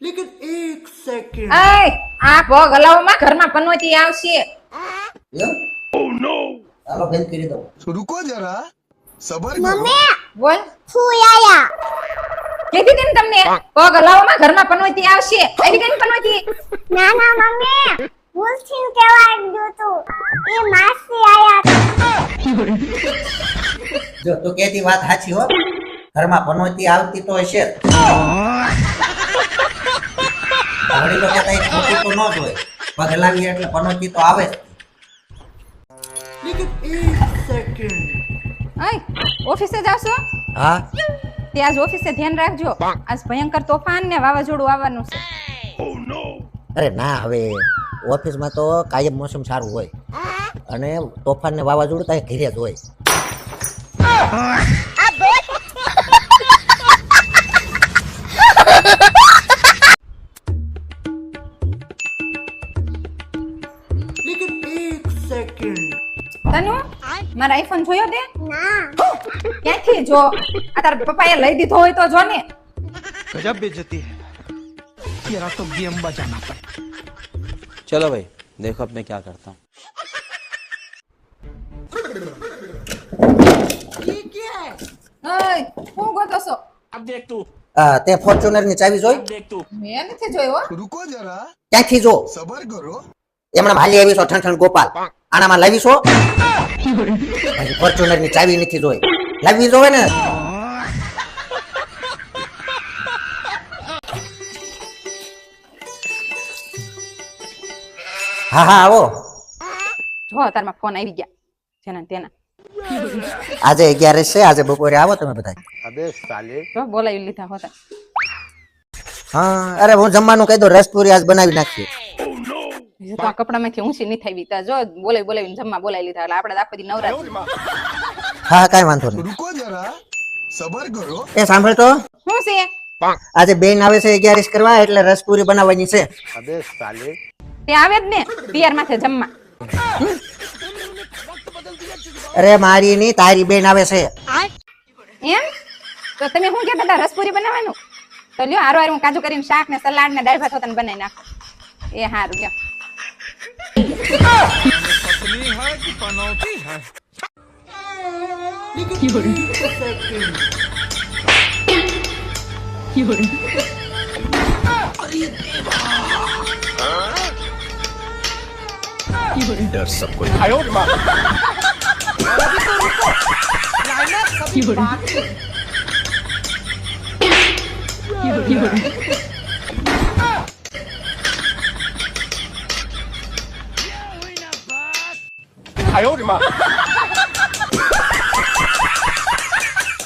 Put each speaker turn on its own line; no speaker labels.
લેકિન એક સેકન્ડ
એ આ ભોગ હલાવવામાં ઘરમાં પનોતી આવશે.
ઓ નો oh, હાલો બંધ કરી દો
રૂકો જરા. સબર મમ્મી!
બોલ.
છું આયા?
કીધી તેમ તમને? ભોગ હલાવવામાં ઘરમાં પનવતી આવશે. એની કેમ પનોતી?
ના ના મમ્મી. ભૂલથી કેવા દો તો એ માસી આયા
જો તો કેતી વાત સાચી હો. ઘરમાં પનોતી આવતી તો હશે વડીલો કહેતા એ ખોટી તો ન જ પગ લાગીએ એટલે પનોતી તો આવે
લેકિન ઓફિસે જાશો?
હા.
ત્યાં જ ઓફિસે ધ્યાન રાખજો. આજ ભયંકર તોફાન ને વાવાઝોડું આવવાનું છે.
અરે ના હવે ઓફિસમાં તો કાયમ મોસમ સારું હોય. અને તોફાન ને વાવાઝોડું ત્યાં ઘીરે જ હોય.
તનુ મારા આઈફોન જોયો તે
ના
ક્યાંથી જો આ તારા પપ્પાએ લઈ દીધો હોય તો જો ને
गजब बेइज्जती है मेरा तो गेम बजाना पड़ेगा
चलो भाई देखो अब मैं क्या करता हूँ
અય હું ગોતો છો
હા તે ફોર્ચ્યુનર ની ચાવી જોઈ
મેં નથી જોયો હો.
रुको जरा
ક્યાંથી જો
सबर करो
એમણે હાલી આવી છો ઠણ ઠણ ગોપાલ આનામાં લાવી છો? ફોર્ચ્યુનરની ચાવી નથી જોઈ. લાવી જોવે ને? હા હા આવો.
જો તારમાં ફોન આવી ગયા. જેના ને તેના.
આજે અગિયાર છે આજે બપોરે આવો તમે બધા
જો બોલાવી લીધા હોતા.
હા અરે હું જમવાનું કહી દઉં રસપુરી આજ બનાવી નાખીએ.
તો કપડા માંથી ઊંચી નહીં થઈ તા જો બોલાવી બોલાવીને જમવા બોલાવી લીધા. એટલે આપણે આખો નવરા
હા કાઈ વાંધો નહીં.
રૂકો જરા. સબર કરો.
એ સાંભળ તો.
શું છે?
આજે બેન આવે છે 11 કરવા એટલે રસપુરી બનાવવાની છે. અબે સાલે.
તે આવે જ ને પિયર માથે જમવા.
અરે મારી ની તારી બેન આવે છે.
એમ? તો તમે શું કહેતા હતા રસપુરી બનાવવાનું? તો લ્યો હારો હારું કાજુ કરીને શાક ને સલાડ ને દાળ ભાત બનાવી નાખ. એ હારું લ્યો.
डर सबको की बड़ी 哎
呦我的妈！